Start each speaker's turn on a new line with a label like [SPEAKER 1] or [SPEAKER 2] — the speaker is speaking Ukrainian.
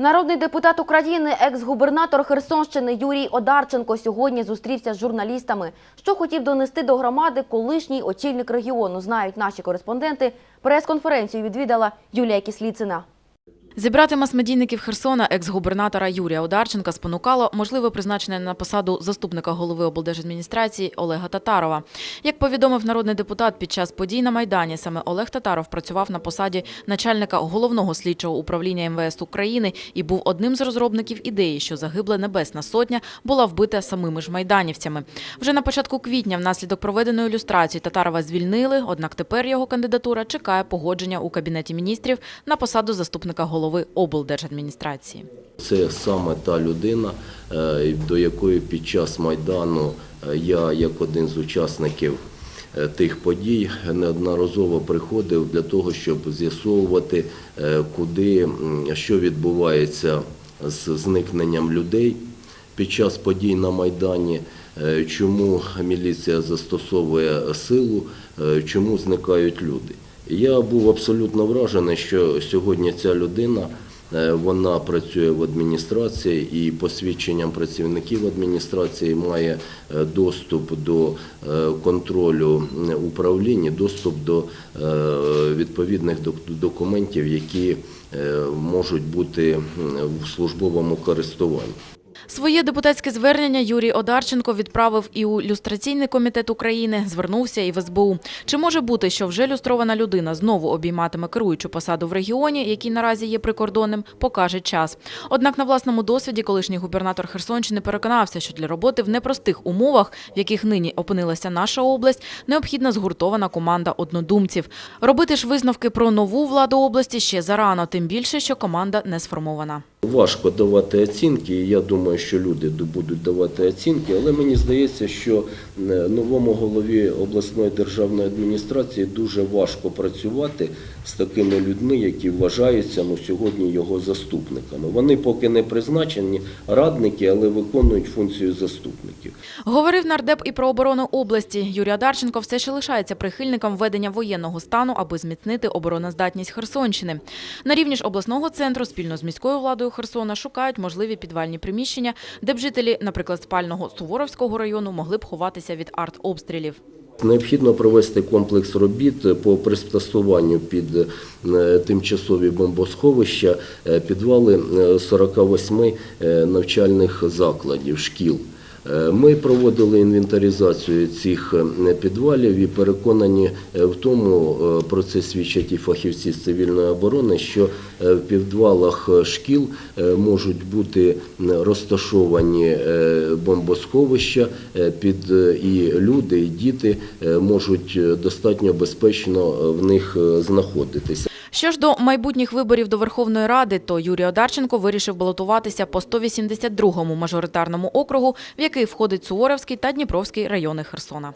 [SPEAKER 1] Народний депутат України, екс-губернатор Херсонщини Юрій Одарченко сьогодні зустрівся з журналістами. Що хотів донести до громади колишній очільник регіону, знають наші кореспонденти. Прес-конференцію відвідала Юлія Кісліцина.
[SPEAKER 2] Зібрати мас-медійників Херсона екс-губернатора Юрія Одарченка спонукало можливе призначення на посаду заступника голови облдержадміністрації Олега Татарова. Як повідомив народний депутат під час подій на Майдані, саме Олег Татаров працював на посаді начальника головного слідчого управління МВС України і був одним з розробників ідеї, що загибла Небесна Сотня була вбита самими ж майданівцями. Вже на початку квітня внаслідок проведеної ілюстрації Татарова звільнили, однак тепер його кандидатура чекає погодження у Кабінеті міністрів на посаду заступника голови облдержадміністрації.
[SPEAKER 3] Це саме та людина, е, до якої під час Майдану е, я, як один з учасників е, тих подій, неодноразово приходив для того, щоб з'ясовувати, куди, що відбувається з зникненням людей під час подій на Майдані, чому міліція застосовує силу, чому зникають люди. Я був абсолютно вражений, що сьогодні ця людина е, вона працює в адміністрації і посвідченням працівників адміністрації має е, доступ до е, контролю управління, доступ до відповідних документів, які можуть бути в службовому користуванні.
[SPEAKER 2] Своє депутатське звернення Юрій Одарченко відправив і у люстраційний комітет України, звернувся і в СБУ. Чи може бути, що вже люстрована людина знову обійматиме керуючу посаду в регіоні, який наразі є прикордонним, покаже час. Однак на власному досвіді колишній губернатор Херсонщини переконався, що для роботи в непростих умовах, в яких нині опинилася наша область, необхідна згуртована команда однодумців. Робити ж висновки про нову владу області ще зарано, тим більше, що команда не сформована.
[SPEAKER 3] Важко давати оцінки, і я думаю, що люди будуть давати оцінки, але мені здається, що е, новому голові обласної державної адміністрації дуже важко працювати з такими людьми, які вважаються ну, сьогодні його заступниками. Вони поки не призначені радники, але виконують функцію заступників.
[SPEAKER 2] Говорив нардеп і про оборону області. Юрій Адарченко все ще лишається прихильником введення воєнного стану, аби зміцнити обороноздатність Херсонщини. На рівні ж обласного центру спільно з міською владою Херсона шукають можливі підвальні приміщення, де б жителі, наприклад, спального Суворовського району, могли б ховатися від артобстрілів.
[SPEAKER 3] Необхідно провести комплекс робіт по пристосуванню під е, тимчасові бомбосховища, е, підвали е, 48 е, навчальних закладів, шкіл. Е, Ми проводили інвентаризацію цих е, підвалів і переконані е, в тому, про це свідчать і фахівці з цивільної оборони, що в підвалах шкіл можуть бути розташовані бомбосховища і люди, і діти можуть достатньо безпечно в них знаходитися.
[SPEAKER 2] Що ж до майбутніх виборів до Верховної Ради, то Юрій Одарченко вирішив балотуватися по 182-му мажоритарному округу, в який входить Суворовський та Дніпровський райони Херсона.